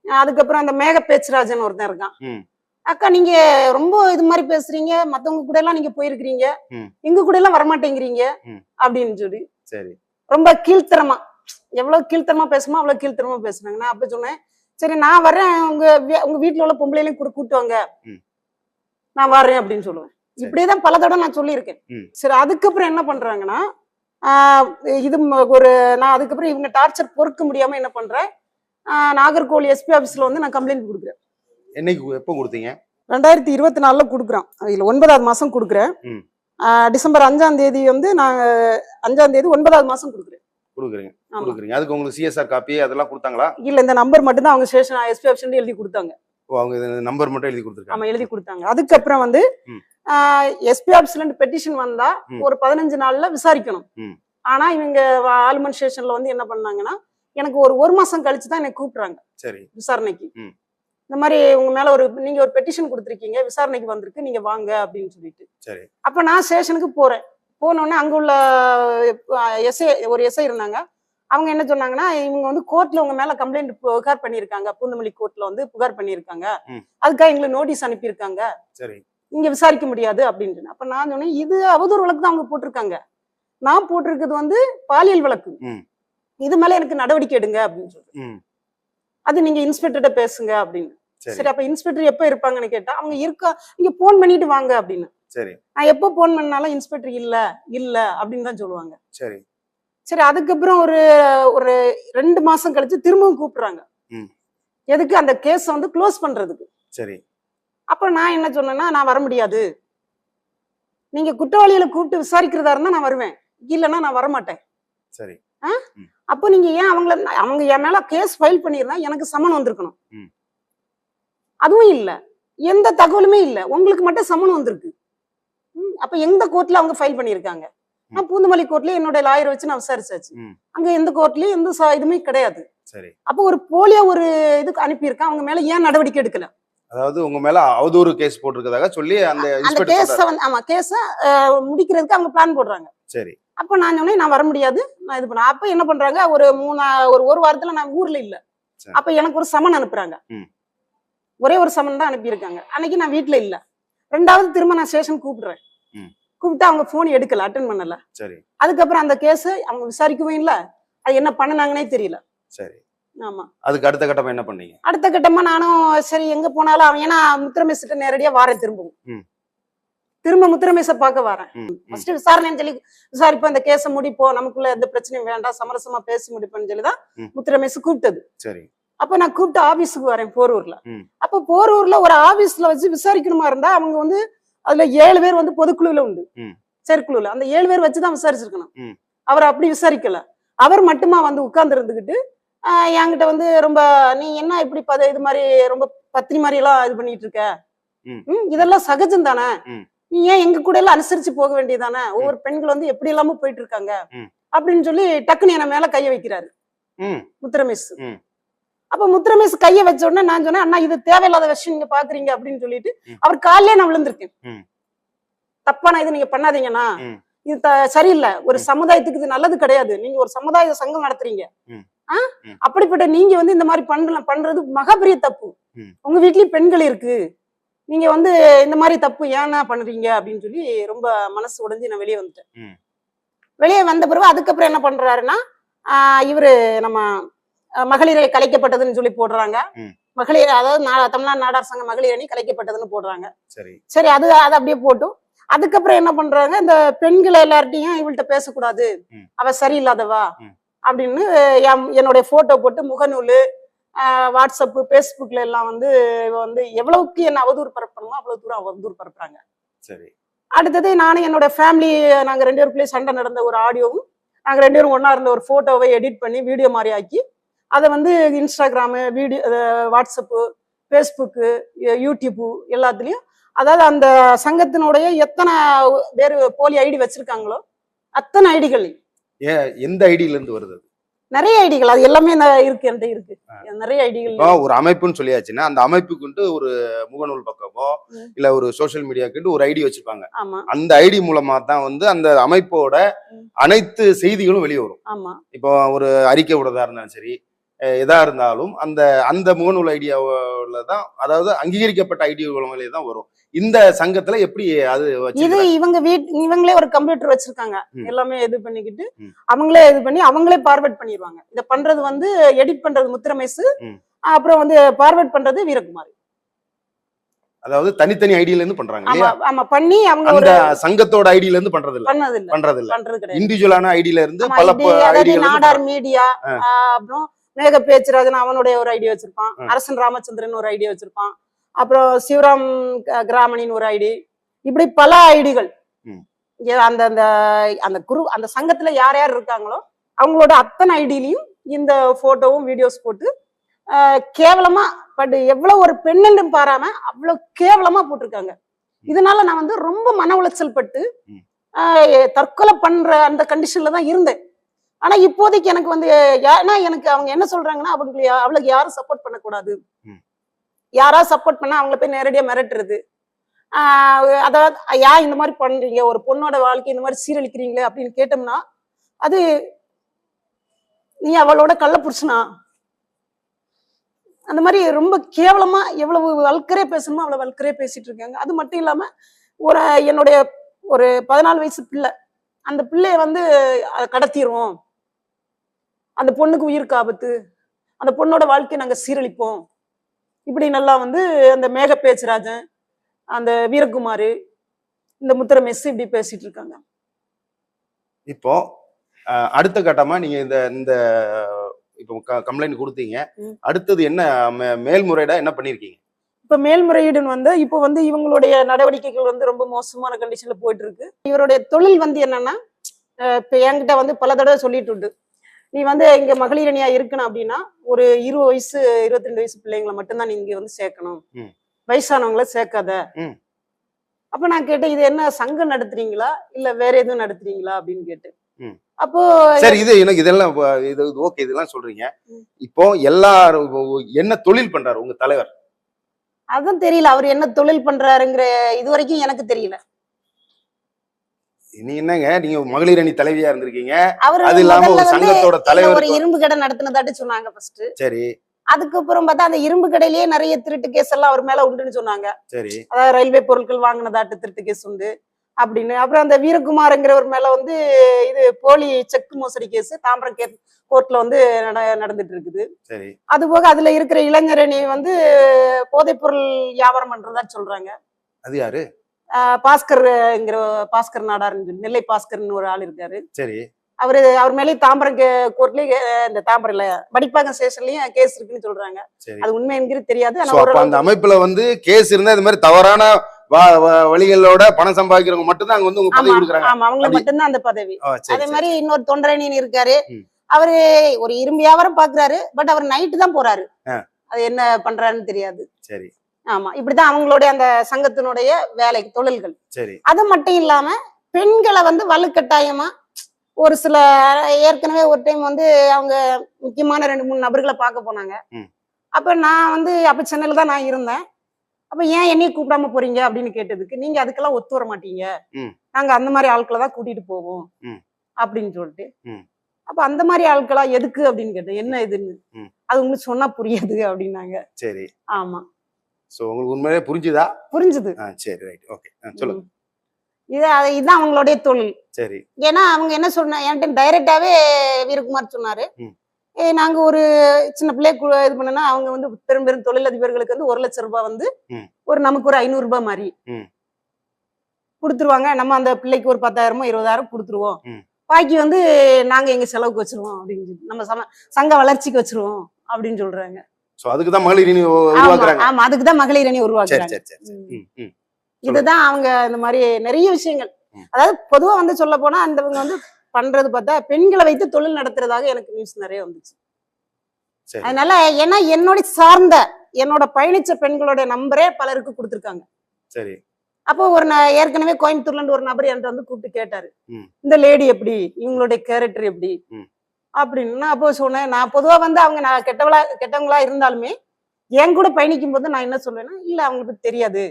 அதுக்கப்புறம் அந்த மேக பேச்சுராஜன் ஒருத்தன் இருக்கான். அக்கா நீங்க ரொம்ப இது மாதிரி பேசுறீங்க. மத்தவங்க கூட எல்லாம் நீங்க போயிருக்கிறீங்க. எங்க கூட எல்லாம் வரமாட்டேங்கிறீங்க. அப்படின்னு சொல்லி. சரி. ரொம்ப கீழ்த்தரமா. எவ்வளவு கீழ்த்தரமா பேசுமோ அவ்வளவு கீழ்த்தரமா பேசுனாங்க நான் அப்ப சொன்னேன். சரி நான் வரேன் உங்க உங்க வீட்டுல உள்ள பொம்பளையிலையும் கூட கூட்டு வாங்க. நான் வரேன் அப்படின்னு சொல்லுவேன். இப்படியேதான் பல தடவை நான் சொல்லியிருக்கேன். சரி அதுக்கப்புறம் என்ன பண்றாங்கன்னா இது ஒரு நான் அதுக்கப்புறம் இவங்க டார்ச்சர் பொறுக்க முடியாம என்ன பண்றேன்? நாகர்கோவில் எஸ்பி ஆபீஸ்ல வந்து நான் கம்ப்ளைண்ட் கொடுக்குறேன். என்னைக்கு எப்போ கொடுத்தீங்க? ரெண்டாயிரத்தி இருபத்தி நாலுல கொடுக்குறோம் இதுல ஒன்பதாவது மாசம் கொடுக்குறேன். டிசம்பர் அஞ்சாம் தேதி வந்து நான் அஞ்சாம் தேதி ஒன்பதாவது மாசம் கொடுக்குறேன். கொடுக்குறீங்க. கொடுக்குறீங்க. அதுக்கு உங்களுக்கு சிஎஸ்ஆர் காப்பி அதெல்லாம் கொடுத்தாங்களா? இல்ல இந்த நம்பர் மட்டும் தான் அவங்க ஸ்டேஷன் எஸ்பி ஆப்ஷன் எழுதி கொடுத்தாங்க. ஓ அவங்க நம்பர் மட்டும் எழுதி கொடுத்துருக்காங்க. ஆமா எழுதி கொடுத்தாங்க. அதுக்கப்புறம் வந்து. எஸ்பி ஆப்ஸ்ல இருந்து பெட்டிஷன் வந்தா. ஒரு பதினஞ்சு நாள்ல விசாரிக்கணும். ஆனா இவங்க ஆலுமன் ஸ்டேஷன்ல வந்து என்ன பண்ணாங்கன்னா எனக்கு ஒரு ஒரு மாசம் கழிச்சு தான் என்னை கூப்பிடுறாங்க. சரி. விசாரணைக்கு. இந்த மாதிரி உங்க மேல ஒரு நீங்க ஒரு பெட்டிஷன் கொடுத்துருக்கீங்க விசாரணைக்கு வந்திருக்கு நீங்க வாங்க அப்படின்னு சொல்லிட்டு. சரி. அப்ப நான் ஸ்டேஷனுக்கு போறேன். போனோடனே அங்க உள்ள எஸ்ஐ ஒரு எஸ்ஐ இருந்தாங்க. அவங்க என்ன சொன்னாங்கன்னா இவங்க வந்து கோர்ட்ல உங்க மேல கம்ப்ளைண்ட் புகார் பண்ணியிருக்காங்க. பூந்தமல்லி கோர்ட்ல வந்து புகார் பண்ணியிருக்காங்க. ம். அதுக்காக எங்களுக்கு நோட்டீஸ் அனுப்பியிருக்காங்க. சரி. இங்க விசாரிக்க முடியாது அப்படின்னு சொன்னேன். அப்ப நான் சொன்னேன் இது அவதூறு வழக்கு தான் அவங்க போட்டிருக்காங்க. நான் போட்டிருக்கிறது வந்து பாலியல் வழக்கு. இது மேல எனக்கு நடவடிக்கை எடுங்க அப்படின்னு சொல்றேன். அது நீங்க இன்ஸ்பெக்டர்கிட்ட பேசுங்க அப்படின்னு. சரி. அப்ப இன்ஸ்பெக்டர் எப்ப இருப்பாங்கன்னு கேட்டா அவங்க இருக்கா நீங்க போன் பண்ணிட்டு வாங்க அப்படின்னு. சரி. நான் எப்போ போன் பண்ணாலும் இன்ஸ்பெக்டர் இல்ல இல்ல அப்படின்னு தான் சொல்லுவாங்க. சரி. சரி அதுக்கப்புறம் ஒரு ஒரு ரெண்டு மாசம் கழிச்சு திரும்பவும் கூப்பிடுறாங்க. எதுக்கு அந்த கேஸ் வந்து க்ளோஸ் பண்றதுக்கு? சரி. அப்ப நான் என்ன சொன்னேன்னா நான் வர முடியாது. நீங்க குற்றவாளிகளை கூப்பிட்டு விசாரிக்கிறதா இருந்தா நான் வருவேன். இல்லைன்னா நான் வரமாட்டேன். சரி. அப்போ நீங்க ஏன் அவங்கள அவங்க என் மேல கேஸ் ஃபைல் பண்ணிருந்தா எனக்கு சம்மன் வந்திருக்கணும். அதுவும் இல்ல. எந்த தகவலுமே இல்ல. உங்களுக்கு மட்டும் சம்மன் வந்திருக்கு. அப்ப எந்த கோர்ட்ல அவங்க ஃபைல் பண்ணிருக்காங்க நான் பூந்தமல்லி கோர்ட்ல என்னோட லாயரை வச்சு நான் விசாரிச்சாச்சு. அங்க எந்த கோர்ட்லயும் எந்த இதுவுமே கிடையாது. சரி. அப்போ ஒரு போலியா ஒரு இதுக்கு அனுப்பியிருக்கேன் அவங்க மேல ஏன் நடவடிக்கை எடுக்கல? அதாவது உங்க மேல அவதூறு கேஸ் போட்டிருக்கதாக சொல்லி அந்த கேஸ. வந்து ஆமா கேஸ முடிக்கிறதுக்கு அவங்க பிளான் போடுறாங்க. சரி. அப்ப நான் சொன்னேன் நான் வர முடியாது. நான் இது பண்ண அப்ப என்ன பண்றாங்க ஒரு மூணு ஒரு ஒரு வாரத்துல நான் ஊர்ல இல்ல. அப்ப எனக்கு ஒரு சமன் அனுப்புறாங்க. ஒரே ஒரு சமன் தான் அனுப்பியிருக்காங்க. அன்னைக்கு நான் வீட்ல இல்ல. ரெண்டாவது திரும்ப நான் ஸ்டேஷன் கூப்பிடுறேன். கூப்பிட்டு அவங்க போன் எடுக்கல அட்டன் பண்ணல. சரி. அதுக்கப்புறம் அந்த கேஸ் அவங்க விசாரிக்கவும் இல்ல. அது என்ன பண்ணுனாங்கன்னே தெரியல. சரி. அதுக்கு அடுத்த கட்டமா என்ன பண்ணீங்க? அடுத்த கட்டமா நானும் சரி எங்க போனாலும் அவன் ஏன்னா முத்திரமேசிட்ட நேரடியா வாரேன் திரும்பவும். திரும்ப முத்திரமேச பார்க்க வரேன். ஃபர்ஸ்ட் விசாரணைன்னு சொல்லி விசாரிப்போம் அந்த கேஸை முடிப்போம் நமக்குள்ள எந்த பிரச்சனையும் வேண்டாம். சமரசமா பேசி முடிப்போம்னு சொல்லிதான். முத்திரமேசு கூப்பிட்டது. சரி. அப்ப நான் கூப்பிட்டு ஆபீஸுக்கு வரேன் போரூர்ல. அப்ப போரூர்ல ஒரு ஆபீஸ்ல வச்சு விசாரிக்கணுமா இருந்தா அவங்க வந்து அதுல ஏழு பேர் வந்து பொதுக்குழுல உண்டு. செயற்குழுல. அந்த ஏழு பேர் வச்சுதான் விசாரிச்சிருக்கணும். அவர் அப்படி விசாரிக்கல. அவர் மட்டுமா வந்து உட்கார்ந்து இருந்துகிட்டு என்கிட்ட வந்து ரொம்ப நீ என்ன இப்படி பத இது மாதிரி ரொம்ப பத்தினி மாதிரி எல்லாம் இது பண்ணிட்டு இருக்க ம். இதெல்லாம் சகஜம் தானே. நீ ஏன் எங்க கூட எல்லாம் அனுசரிச்சு போக வேண்டியதானே ஒவ்வொரு பெண்கள் வந்து எப்படி இல்லாம போயிட்டு இருக்காங்க. அப்படின்னு சொல்லி டக்குன்னு என் மேல கைய வைக்கிறாரு ம் முத்திரமேஸ் ம். அப்ப முத்திரமேஸ் கைய வச்ச உடனே நான் சொன்னேன் அண்ணா இது தேவையில்லாத விஷயம் நீங்க பாக்குறீங்க அப்படின்னு சொல்லிட்டு. அவர் காலையே நான் விழுந்திருக்கேன். தப்பான இது நீங்க பண்ணாதீங்கண்ணா. இது சரியில்லை ஒரு. சமுதாயத்துக்கு இது நல்லது கிடையாது நீங்க ஒரு சமுதாய சங்கம் நடத்துறீங்க. அப்படிப்பட்ட நீங்க வந்து இந்த மாதிரி பண்ற பண்றது மகா பெரிய தப்பு. உங்க வீட்லயும் பெண்கள் இருக்கு. நீங்க வந்து இந்த மாதிரி தப்பு ஏன்னா பண்றீங்க அப்படின்னு சொல்லி ரொம்ப மனசு உடைஞ்சு நான் வெளியே வந்துட்டேன். வெளியே வந்த பிறகு அதுக்கப்புறம் என்ன பண்றாருன்னா ஆஹ் இவரு நம்ம மகளிரை கலைக்கப்பட்டதுன்னு சொல்லி போடுறாங்க. மகளிர் அதாவது தமிழ்நாடு நாடார் சங்க மகளிர் அணி கலைக்கப்பட்டதுன்னு போடுறாங்க. சரி. சரி அது அது அப்படியே போட்டும். அதுக்கப்புறம் என்ன பண்றாங்க இந்த பெண்களை எல்லார்ட்டையும் இவள்கிட்ட பேசக்கூடாது. அவ சரியில்லாதவா. அப்படின்னு என்- என்னுடைய போட்டோ போட்டு முகநூல் ஆஹ், வாட்ஸ்அப் பேஸ்புக்ல எல்லாம் வந்து இவ வந்து எவ்வளவுக்கு என்ன அவதூறு பரப்பணுமோ அவ்வளவு தூரம் அவதூறு பரப்புறாங்க சரி. அடுத்தது நானும் என்னோட ஃபேமிலி நாங்க ரெண்டு பேருக்குள்ளேயே சண்டை நடந்த ஒரு ஆடியோவும் நாங்க ரெண்டு பேரும் ஒண்ணா இருந்த ஒரு போட்டோவை எடிட் பண்ணி வீடியோ மாதிரி ஆக்கி அதை வந்து Instagram video WhatsApp Facebook YouTube எல்லாத்துலேயும் அதாவது அந்த சங்கத்தினுடைய எத்தனை பேர் போலி ஐடி வச்சிருக்காங்களோ அத்தனை ஐடிகள் ஏன்? எந்த ஐடியில இருந்து வருது? நிறைய ஐடிகள் அது எல்லாமே இருக்கு என்கிட்ட இருக்கு. நிறைய ஐடிகள் ஒரு அமைப்புன்னு சொல்லியாச்சுன்னா அந்த அமைப்புக்குன்ட்டு ஒரு முகநூல் பக்கமோ. இல்ல ஒரு சோஷியல் மீடியாக்குன்ட்டு ஒரு ஐடி வச்சிருப்பாங்க. அந்த ஐடி மூலமா தான் வந்து அந்த அமைப்போட. அனைத்து செய்திகளும் வெளியே வரும் இப்போ ஒரு அறிக்கை விடுறதா இருந்தாலும் சரி அஹ் எதா இருந்தாலும் அந்த அந்த முகநூல் ஐடியாவில் தான் அதாவது அங்கீகரிக்கப்பட்ட ஐடி மூலமாலே தான் வரும். இந்த சங்கத்துல எப்படி அது இது இவங்க வீட் இவங்களே ஒரு கம்ப்யூட்டர் வச்சிருக்காங்க. எல்லாமே இது பண்ணிக்கிட்டு. அவங்களே இது பண்ணி அவங்களே பார்வர்ட் பண்ணிடுவாங்க இத பண்றது வந்து எடிட் பண்றது முத்திரமேசு. அப்புறம் வந்து பார்வர்ட் பண்றது வீரகுமார். அதாவது தனித்தனி ஐடியில இருந்து பண்றாங்க ஆமா பண்ணி அவங்க அந்த சங்கத்தோட ஐடியில இருந்து பண்றது இல்ல? இல்ல பண்றது இல்ல. பண்றது கிடையாது. இண்டிவிஜுவலான ஐடியில இருந்து பல ஐடியில நாடார் மீடியா அப்புறம் மேக பேச்சுராஜன் அவனுடைய ஒரு ஐடியா வச்சிருப்பான். அரசன் ராமச்சந்திரன் ஒரு ஐடியா வச்சிருப்பான். அப்புறம் சிவராம் கிராமணின் ஒரு ஐடி இப்படி பல ஐடிகள். அந்த அந்த அந்த குரு அந்த சங்கத்துல யார் யார் இருக்காங்களோ அவங்களோட அத்தனை ஐடியிலையும் இந்த போட்டோவும் வீடியோஸ் போட்டு கேவலமா பட் எவ்வளவு ஒரு பெண்ணென்று பாராம அவ்வளவு கேவலமா போட்டிருக்காங்க. இதனால நான் வந்து ரொம்ப மன உளைச்சல் பட்டு தற்கொலை பண்ற அந்த கண்டிஷன்ல தான் இருந்தேன். ஆனா இப்போதைக்கு எனக்கு வந்து ஏன்னா எனக்கு அவங்க என்ன சொல்றாங்கன்னா அவங்க யா- அவளுக்கு யாரும் சப்போர்ட் பண்ணக்கூடாது. யாராவது சப்போர்ட் பண்ணா அவங்கள போய் நேரடியா மிரட்டுறது. ஆஹ் அதாவது ஏன் இந்த மாதிரி பண்றீங்க. ஒரு பொண்ணோட வாழ்க்கை இந்த மாதிரி சீரழிக்கிறீங்களே அப்படின்னு கேட்டோம்னா அது நீ அவளோட கள்ள புருஷனா? அந்த மாதிரி ரொம்ப கேவலமா எவ்வளவு வல்கரே பேசணுமோ அவ்வளவு வல்கரே பேசிட்டு இருக்காங்க. அது மட்டும் இல்லாம ஒரு என்னுடைய ஒரு பதினாலு வயசு பிள்ளை. அந்த பிள்ளைய வந்து அஹ், கடத்திடுவோம் அந்த பொண்ணுக்கு உயிருக்கு ஆபத்து அந்த பொண்ணோட வாழ்க்கையை நாங்க சீரழிப்போம். இப்படி நல்லா வந்து அந்த மேக பேச்சுராஜன் அந்த வீரகுமார் இந்த முத்திர மெஸ் இப்படி பேசிட்டு இருக்காங்க. இப்போ அடுத்த கட்டமா நீங்க இந்த இந்த இப்போ கம்ப்ளைண்ட் கொடுத்தீங்க. அடுத்தது என்ன மேல்முறையீடா என்ன பண்ணிருக்கீங்க? இப்ப மேல்முறையீடுன்னு வந்து இப்போ வந்து இவங்களுடைய நடவடிக்கைகள் வந்து ரொம்ப மோசமான கண்டிஷன்ல போயிட்டு இருக்கு. இவருடைய தொழில் வந்து என்னன்னா இப்ப என்கிட்ட வந்து பல தடவை சொல்லிட்டு உண்டு. நீ வந்து இங்க மகளிர் அணியா இருக்கணும் அப்படின்னா ஒரு இருபது வயசு இருபத்தி ரெண்டு வயசு பிள்ளைங்களை மட்டும்தான் நீ இங்க வந்து சேர்க்கணும். வயசானவங்கள சேர்க்காத. அப்ப நான் கேட்டேன் இது என்ன சங்கம் நடத்துறீங்களா இல்ல வேற எதுவும் நடத்துறீங்களா அப்படின்னு கேட்டேன் ம். அப்போ சரி இது எனக்கு இதெல்லாம் இது ஓகே இதெல்லாம் சொல்றீங்க. இப்போ எல்லாரும் என்ன தொழில் பண்றாரு உங்க தலைவர் அதான் தெரியல அவர் என்ன தொழில் பண்றாருங்கிற இது வரைக்கும் எனக்கு தெரியல என்னங்க? நீங்க மகளிர் அணி தலைவியா இருந்திருக்கீங்க. அது இல்லாம ஒரு சங்கத்தோட இல்ல, ஒரு தலைவர் இரும்பு கடை நடத்தினதாட்டு சொன்னாங்க ஃபர்ஸ்ட் சரி. அதுக்கப்புறம் பார்த்தா அந்த இரும்பு கடையிலேயே நிறைய திருட்டு கேஸ் எல்லாம் அவர் மேல உண்டுன்னு சொன்னாங்க. சரி. அதாவது ரயில்வே பொருட்கள் வாங்கினதாட்டு திருட்டு கேஸ் உண்டு அப்படின்னு. அப்புறம் அந்த வீரகுமார்ங்கிறவர் மேல வந்து இது போலி செக் மோசடி கேஸ் தாம்பரம் கே கோர்ட்ல வந்து நட- நடந்துட்டு இருக்குது. அது போக அதுல இருக்கிற இளைஞரணி வந்து போதைப்பொருள் வியாபாரம் பண்றதா சொல்றாங்க. அது யாரு? பாஸ்கர்ங்கிற பாஸ்கர் நாடார்னு சொல்லி நெல்லை பாஸ்கர்னு ஒரு ஆள் இருக்காரு. சரி. அவரு அவர் மேலேயும் தாம்பரம் கோர்ட்லயே இந்த தாம்பரம்ல வடிப்பாக்கம் ஸ்டேஷன்லயும் கேஸ் இருக்குன்னு சொல்றாங்க. அது உண்மை என்கிறது தெரியாது. அந்த அமைப்புல வந்து கேஸ் இருந்தா இது மாதிரி தவறான வழிகளோட பணம் சம்பாதிக்கிறவங்க மட்டும் தான் அங்க வந்து உங்க பதவி கொடுக்குறாங்க. ஆமா அவங்களுக்கு மட்டும்தான் அந்த பதவி. அதே. மாதிரி இன்னொரு தொண்டரணின்னு இருக்காரு. அவரு ஒரு இரும்பு வியாபாரம் பாக்குறாரு பட் அவர் நைட்டு தான் போறாரு. அது என்ன பண்றாருன்னு தெரியாது. சரி. ஆமா இப்படிதான் அவங்களுடைய அந்த சங்கத்தினுடைய வேலை தொழில்கள். சரி. அது மட்டும் இல்லாம பெண்களை வந்து வலுக்கட்டாயமா ஒரு சில ஏற்கனவே ஒரு டைம் வந்து அவங்க முக்கியமான ரெண்டு மூணு நபர்களை பார்க்க போனாங்க. அப்ப நான் வந்து அப்ப சென்னையில தான் நான் இருந்தேன். அப்ப ஏன் என்னையும் கூப்பிடாம போறீங்க அப்படின்னு கேட்டதுக்கு நீங்க அதுக்கெல்லாம் ஒத்து வர மாட்டீங்க. நாங்க அந்த மாதிரி ஆட்களை தான் கூட்டிட்டு போவோம். அப்படின்னு சொல்லிட்டு. அப்ப அந்த மாதிரி ஆட்களா எதுக்கு அப்படின்னு கேட்டேன். என்ன இதுன்னு. அது உங்களுக்கு சொன்னா புரியாது அப்படின்னாங்க. சரி. ஆமா. சோ உங்களுக்கு உண்மையிலே புரிஞ்சுதா? புரிஞ்சுது. ஆ, சரி ரைட் ஓகே சொல்லுங்க. ம். இது அது- இதுதான் அவங்களுடைய தொழில் சரி. ஏன்னா அவங்க என்ன சொன்ன என்கிட்ட டைரக்டாவே வீரகுமார் சொன்னாரு. ம். நாங்க ஒரு சின்ன பிள்ளை கு- இது பண்ணனா அவங்க வந்து பெரும் பெரும் தொழிலதிபர்களுக்கு வந்து ஒரு லட்சம் ரூபாய் வந்து ம். ஒரு நமக்கு ஒரு ஐநூறு ரூபாய் மாதிரி ம். கொடுத்துருவாங்க. நம்ம அந்த பிள்ளைக்கு ஒரு பத்தாயிரமோ இருபதாயிரம் கொடுத்துருவோம். ம். பாக்கி வந்து நாங்க எங்க செலவுக்கு வச்சிருவோம் அப்படின்னு சொல்லி நம்ம சம சங்க வளர்ச்சிக்கு வச்சிருவோம் அப்படின்னு சொல்றாங்க. சோ அதுக்கு தான் மகளிர் ஆமா, உருவாக்குறாங்க. ஆமா அதுக்குதான் மகளிர் அணி உருவாக்குறாங்க. சரி சரி. சரி. இதுதான் அவங்க இந்த மாதிரி நிறைய விஷயங்கள். அதாவது பொதுவா வந்து சொல்ல போனா அந்தவங்க வந்து பண்றது பார்த்தா பெண்களை வைத்து தொழில் நடத்துறதாக எனக்கு நியூஸ் நிறைய வந்துச்சு. அதனால ஏன்னா என்னோட சார்ந்த என்னோட பயணிச்ச பெண்களோட நம்பரே பலருக்கு கொடுத்துருக்காங்க. சரி. அப்போ ஒரு ஏற்கனவே கோயம்புத்தூர்ல இருந்து ஒரு நபர் என்கிட்ட வந்து கூப்பிட்டு கேட்டாரு. இந்த லேடி எப்படி? இவங்களுடைய கேரக்டர் எப்படி. அப்படின்னு நான் அப்போ சொன்னேன். நான் பொதுவா வந்து அவங்க நான் கெட்டவளா கெட்டவங்களா இருந்தாலுமே என் கூட பயணிக்கும் போது நான் என்ன சொல்லுவேன்னா இல்ல அவங்களுக்கு தெரியாது.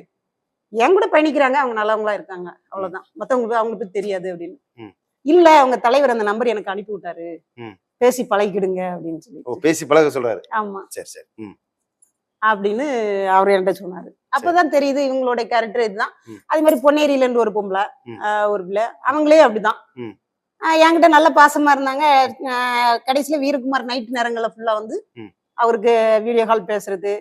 என் கூட பயணிக்கிறாங்க அவங்க நல்லவங்களா இருக்காங்க. அவ்வளவுதான். மத்தவங்களுக்கு அவங்களுக்கு தெரியாது அப்படின்னு. இல்ல அவங்க தலைவர் அந்த நம்பர் எனக்கு அனுப்பி விட்டாரு. பேசி பழகிடுங்க அப்படின்னு சொல்லி. பேசி பழக சொல்றாரு. ஆமா. சரி சரி. அப்படின்னு அவர் என்கிட்ட சொன்னாரு. அப்பதான் தெரியுது இவங்களோட கேரக்டர் இதுதான். அதே மாதிரி பொன்னேரியில இருந்து ஒரு பொம்பளை ஒரு பிள்ளை. அவங்களே அப்படிதான். என்கிட்ட நல்ல பாசமா இருந்தாங்க. கடைசியில வீரகுமார் நைட் நேரங்கள்ல ஃபுல்லா வந்து. அவருக்கு வீடியோ கால் பேசுறது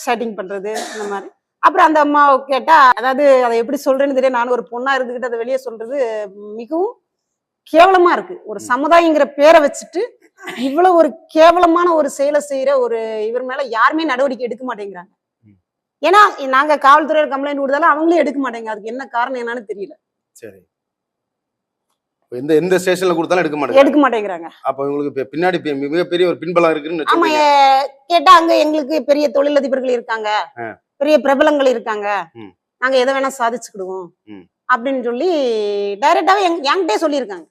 ஸ்டார்டிங் பண்றது இந்த மாதிரி. அப்புறம் அந்த அம்மா கேட்டா அதாவது அதை எப்படி சொல்றேன்னு தெரியும் நானும் ஒரு பொண்ணா இருந்துகிட்டு அதை வெளியே சொல்றது மிகவும் கேவலமா இருக்கு. ஒரு. சமுதாயங்கிற பேரை வச்சுட்டு இவ்வளவு ஒரு கேவலமான ஒரு செயலை செய்யற ஒரு இவர் மேல யாருமே நடவடிக்கை எடுக்க மாட்டேங்கிறாங்க. ஏன்னா நாங்க காவல்துறையில கம்ப்ளைண்ட் கொடுத்தாலும் அவங்களே எடுக்க மாட்டேங்க அதுக்கு என்ன காரணம் என்னன்னு தெரியல. சரி. எந்த எந்த ஸ்டேஷன்ல கொடுத்தாலும் எடுக்க மாட்டேங்க எடுக்க மாட்டேங்கிறாங்க. அப்ப உங்களுக்கு பின்னாடி மிகப்பெரிய ஒரு பின்பலம் இருக்குன்னு ஆமா கேட்டா அங்க எங்களுக்கு பெரிய தொழிலதிபர்கள் இருக்காங்க. பெரிய பிரபலங்கள் இருக்காங்க. நாங்க எதை வேணா சாதிச்சுக்கிடுவோம். அப்படின்னு சொல்லி டைரக்டாவே எங் என்கிட்டே சொல்லியிருக்காங்க.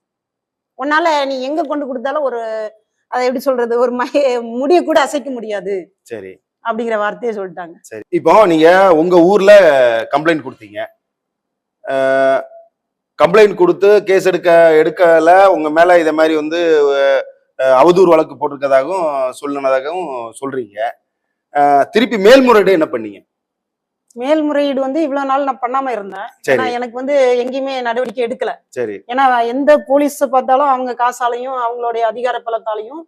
உன்னால நீ எங்க கொண்டு கொடுத்தாலும் ஒரு அதை எப்படி சொல்றது ஒரு மய முடிய கூட அசைக்க முடியாது. சரி. அப்படிங்கிற வார்த்தையை சொல்லிட்டாங்க. சரி. இப்போ நீங்க உங்க ஊர்ல கம்ப்ளைண்ட் கொடுத்தீங்க. கம்ப்ளைண்ட் கொடுத்து கேஸ் எடுக்க எடுக்கல. உங்க மேல இத மாதிரி வந்து அவதூறு வழக்கு போட்டிருக்கதாகவும் சொல்லுனதாகவும் சொல்றீங்க. திருப்பி மேல்முறையீடு என்ன பண்ணீங்க? மேல்முறையீடு வந்து இவ்வளவு நாள் நான் பண்ணாம இருந்தேன். எனக்கு வந்து எங்கேயுமே நடவடிக்கை எடுக்கல. சரி. ஏன்னா எந்த போலீஸ் பார்த்தாலும் அவங்க காசாலையும் அவங்களுடைய அதிகார பலத்தாலையும்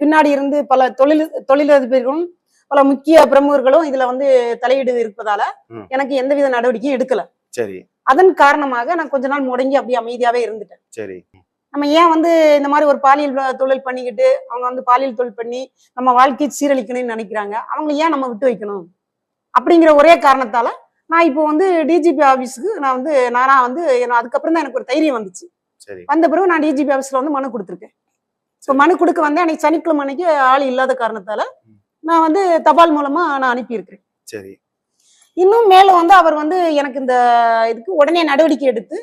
பின்னாடி இருந்து பல தொழில் தொழிலதிபர்களும் பல முக்கிய பிரமுகர்களும் இதுல வந்து தலையீடு இருப்பதால. எனக்கு எந்தவித நடவடிக்கையும் எடுக்கல. சரி. அதன் காரணமாக நான் கொஞ்ச நாள் முடங்கி அப்படியே அமைதியாவே இருந்துட்டேன். சரி. நம்ம ஏன் வந்து இந்த மாதிரி ஒரு பாலியல் தொழில் பண்ணிக்கிட்டு அவங்க வந்து பாலியல் தொழில் பண்ணி நம்ம வாழ்க்கையை சீரழிக்கணும்னு நினைக்கிறாங்க. அவங்களை ஏன் நம்ம விட்டு வைக்கணும்? அப்படிங்கிற ஒரே காரணத்தால நான் இப்போ வந்து டிஜிபி ஆபீஸ்க்கு நான் வந்து நானா வந்து அதுக்கப்புறம் தான் எனக்கு ஒரு தைரியம் வந்துச்சு. வந்த பிறகு நான் டிஜிபி ஆஃபீஸ்ல வந்து மனு கொடுத்துருக்கேன். இப்போ மனு கொடுக்க வந்து அன்னைக்கு சனிக்கிழமை அன்னைக்கு ஆள் இல்லாத காரணத்தால நான் வந்து தபால் மூலமா நான் அனுப்பியிருக்கிறேன். சரி. இன்னும் மேலும் வந்து அவர் வந்து எனக்கு இந்த இதுக்கு உடனே நடவடிக்கை எடுத்து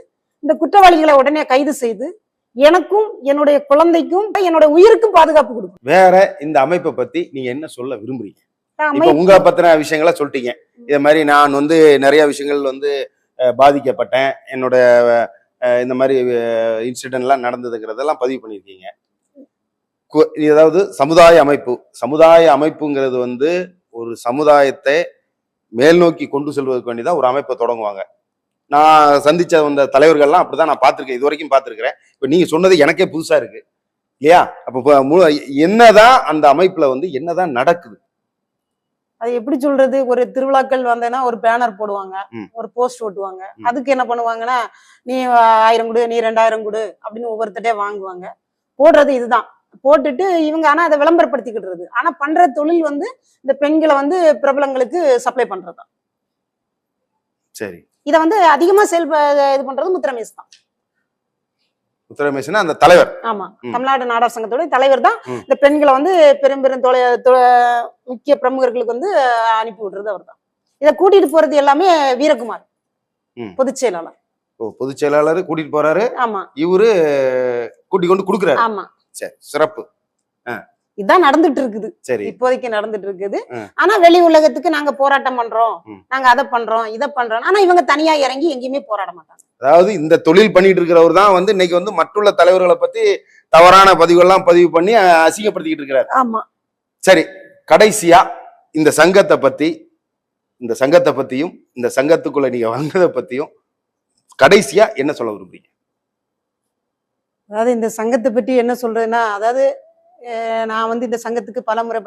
இந்த குற்றவாளிகளை உடனே கைது செய்து எனக்கும் என்னுடைய குழந்தைக்கும் என்னோட உயிருக்கும் பாதுகாப்பு கொடுக்கும். வேற இந்த அமைப்பை பத்தி நீங்க என்ன சொல்ல விரும்புறீங்க? உங்களை பத்தின விஷயங்களை சொல்லிட்டீங்க. இது மாதிரி நான் வந்து நிறைய விஷயங்கள் வந்து பாதிக்கப்பட்டேன். என்னோட இந்த மாதிரி இன்சிடென்ட்லாம் நடந்ததுங்கிறதெல்லாம் பதிவு பண்ணியிருக்கீங்க அதாவது சமுதாய அமைப்பு சமுதாய அமைப்புங்கிறது வந்து ஒரு சமுதாயத்தை மேல் நோக்கி கொண்டு செல்வதற்கு வேண்டி தான் ஒரு அமைப்பை தொடங்குவாங்க. நான் சந்திச்ச அந்த தலைவர்கள்லாம் அப்படிதான் நான் பார்த்திருக்கேன். இது வரைக்கும் பார்த்திருக்கிறேன். இப்ப நீங்க சொன்னது எனக்கே புதுசா இருக்கு. இல்லையா? அப்ப என்னதான் அந்த அமைப்புல வந்து என்னதான் நடக்குது? அது எப்படி சொல்றது? ஒரு திருவிழாக்கள் வந்தேன்னா ஒரு பேனர் போடுவாங்க. ஒரு போஸ்ட் ஓட்டுவாங்க. அதுக்கு என்ன பண்ணுவாங்கன்னா நீ ஆயிரம் கொடு நீ ரெண்டாயிரம் கொடு அப்படின்னு ஒவ்வொருத்தட்டே வாங்குவாங்க. போடுறது இதுதான். போட்டுட்டு இவங்க ஆனா அதை விளம்பரப்படுத்திக்கிட்டுறது ஆனா பண்ற தொழில் வந்து இந்த பெண்களை வந்து பிரபலங்களுக்கு சப்ளை பண்றதுதான் சரி. இதை வந்து அதிகமா செயல் இது பண்றது முத்திரமேஸ் தான். உத்தரமேசனா அந்த தலைவர். ஆமா. தமிழ்நாடு நாடார் சங்கத்தோட தலைவர் தான். இந்த பெண்களை வந்து பெரும் பெரும் தொலை முக்கிய பிரமுகர்களுக்கு வந்து அனுப்பி விடுறது அவர் தான். இதை கூட்டிட்டு போறது எல்லாமே வீரகுமார். பொதுச் செயலாளர். ஓ பொதுச் செயலாளர் கூட்டிட்டு போறாரு. ஆமா. இவரு கூட்டி கொண்டு கொடுக்குறாரு. ஆமா. சரி சிறப்பு. இதான் நடந்துட்டு இருக்குது சரி. இப்போதைக்கு நடந்துட்டு இருக்குது. ஆனா வெளி உலகத்துக்கு நாங்க போராட்டம் பண்றோம். நாங்க அதை பண்றோம் இதை பண்றோம். ஆனா இவங்க தனியா இறங்கி எங்கேயுமே போராட மாட்டாங்க. அதாவது இந்த தொழில் பண்ணிட்டு இருக்கிறவர் தான் வந்து இன்னைக்கு வந்து மற்றுள்ள தலைவர்களை பத்தி தவறான பதிவுகள்லாம் பதிவு பண்ணி அசிங்கப்படுத்திக்கிட்டு இருக்கிறார். ஆமா. சரி கடைசியா இந்த சங்கத்தை பத்தி இந்த சங்கத்தை பத்தியும் இந்த சங்கத்துக்குள்ள நீங்க வந்ததை பத்தியும் கடைசியா என்ன சொல்ல விரும்புறீங்க? அதாவது இந்த சங்கத்தை பற்றி என்ன சொல்றதுன்னா அதாவது நான் வந்து இந்த சங்கத்துக்கு பல முறை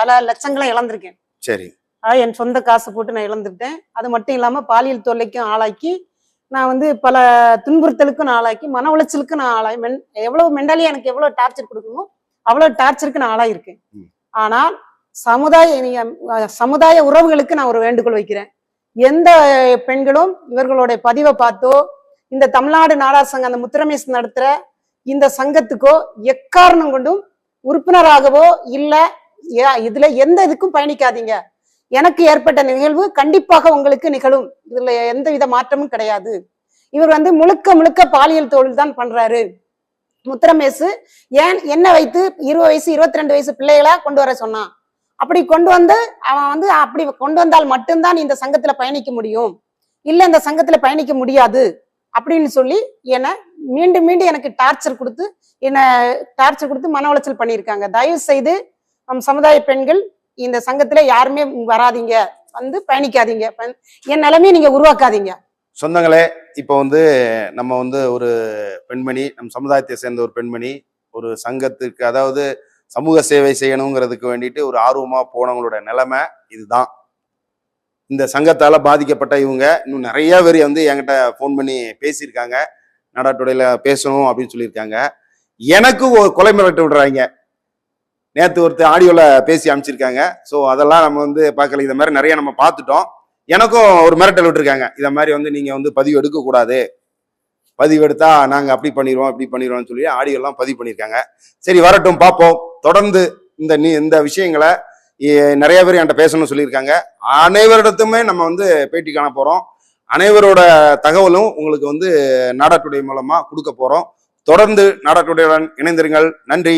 பல லட்சங்களை இழந்திருக்கேன். சரி. அதாவது என் சொந்த காசு போட்டு நான் இழந்துட்டேன். அது மட்டும் இல்லாம பாலியல் தொல்லைக்கும் ஆளாக்கி நான் வந்து பல துன்புறுத்தலுக்கும் நான் ஆளாக்கி மன உளைச்சலுக்கு நான் ஆளாய் மென் எவ்வளவு மென்டலி எனக்கு எவ்வளவு டார்ச்சர் கொடுக்கணுமோ அவ்வளவு டார்ச்சருக்கு நான் ஆளாயிருக்கேன். ஆனால் சமுதாய சமுதாய உறவுகளுக்கு நான் ஒரு வேண்டுகோள் வைக்கிறேன். எந்த பெண்களும் இவர்களுடைய பதிவை பார்த்தோ இந்த தமிழ்நாடு நாடார் சங்கம் அந்த முத்திரமேஸ் நடத்துற இந்த சங்கத்துக்கோ எக்காரணம் கொண்டும் உறுப்பினராகவோ இல்லை இதுல எந்த இதுக்கும் பயணிக்காதீங்க. எனக்கு ஏற்பட்ட நிகழ்வு கண்டிப்பாக உங்களுக்கு நிகழும். இதுல எந்த வித மாற்றமும் கிடையாது. இவர் வந்து முழுக்க முழுக்க பாலியல் தொழில் தான் பண்றாரு. முத்திரமேசு ஏன் என்ன வைத்து இருபது வயசு இருபத்தி ரெண்டு வயசு பிள்ளைகளா கொண்டு வர சொன்னான்? அப்படி கொண்டு வந்து அவன் வந்து அப்படி கொண்டு வந்தால் மட்டும்தான் இந்த சங்கத்துல பயணிக்க முடியும். இல்ல இந்த சங்கத்துல பயணிக்க முடியாது. அப்படின்னு சொல்லி என்னை மீண்டும் மீண்டும் எனக்கு டார்ச்சர் கொடுத்து என்னை டார்ச்சர் கொடுத்து மன உளைச்சல் பண்ணியிருக்காங்க. தயவு செய்து நம் சமுதாய பெண்கள் இந்த சங்கத்துல யாருமே வராதீங்க. வந்து பயணிக்காதீங்க. என் நிலைமையை நீங்க உருவாக்காதீங்க. சொந்தங்களே இப்போ வந்து நம்ம வந்து ஒரு பெண்மணி நம் சமுதாயத்தை சேர்ந்த ஒரு பெண்மணி ஒரு சங்கத்துக்கு அதாவது சமூக சேவை செய்யணுங்கிறதுக்கு வேண்டிட்டு ஒரு ஆர்வமா போனவங்களோட நிலைமை இதுதான். இந்த சங்கத்தால பாதிக்கப்பட்ட இவங்க இன்னும் நிறைய பேர் வந்து என்கிட்ட ஃபோன் பண்ணி பேசியிருக்காங்க. நாடாட்டுடையில பேசணும் அப்படின்னு சொல்லியிருக்காங்க. எனக்கு ஒரு கொலை மிரட்டு விடுறாங்க. நேற்று ஒருத்தர் ஆடியோவில் பேசி அனுப்பிச்சிருக்காங்க. ஸோ அதெல்லாம் நம்ம வந்து பார்க்கல. இதை மாதிரி நிறைய நம்ம பார்த்துட்டோம். எனக்கும் ஒரு மிரட்டல் விட்டுருக்காங்க. இதை மாதிரி வந்து நீங்கள் வந்து பதிவு எடுக்கக்கூடாது. பதிவு எடுத்தா நாங்கள் அப்படி பண்ணிடுவோம் இப்படி பண்ணிடுவோம்னு சொல்லி ஆடியோலாம் பதிவு பண்ணியிருக்காங்க. சரி வரட்டும் பார்ப்போம். தொடர்ந்து இந்த நீ இந்த விஷயங்களை நிறைய பேர் என்கிட்ட பேசணும்னு சொல்லியிருக்காங்க. அனைவரிடத்துமே நம்ம வந்து பேட்டி காண போகிறோம் அனைவரோட தகவலும் உங்களுக்கு வந்து நாடாட்டுடைய மூலமா கொடுக்க போறோம். தொடர்ந்து நாடாட்டுடையுடன் இணைந்திருங்கள். நன்றி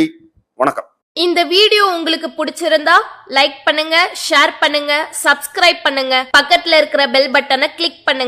வணக்கம். இந்த வீடியோ உங்களுக்கு பிடிச்சிருந்தா லைக் பண்ணுங்க ஷேர் பண்ணுங்க சப்ஸ்கிரைப் பண்ணுங்க. பக்கத்துல இருக்கிற பெல் பட்டனை கிளிக் பண்ணுங்க.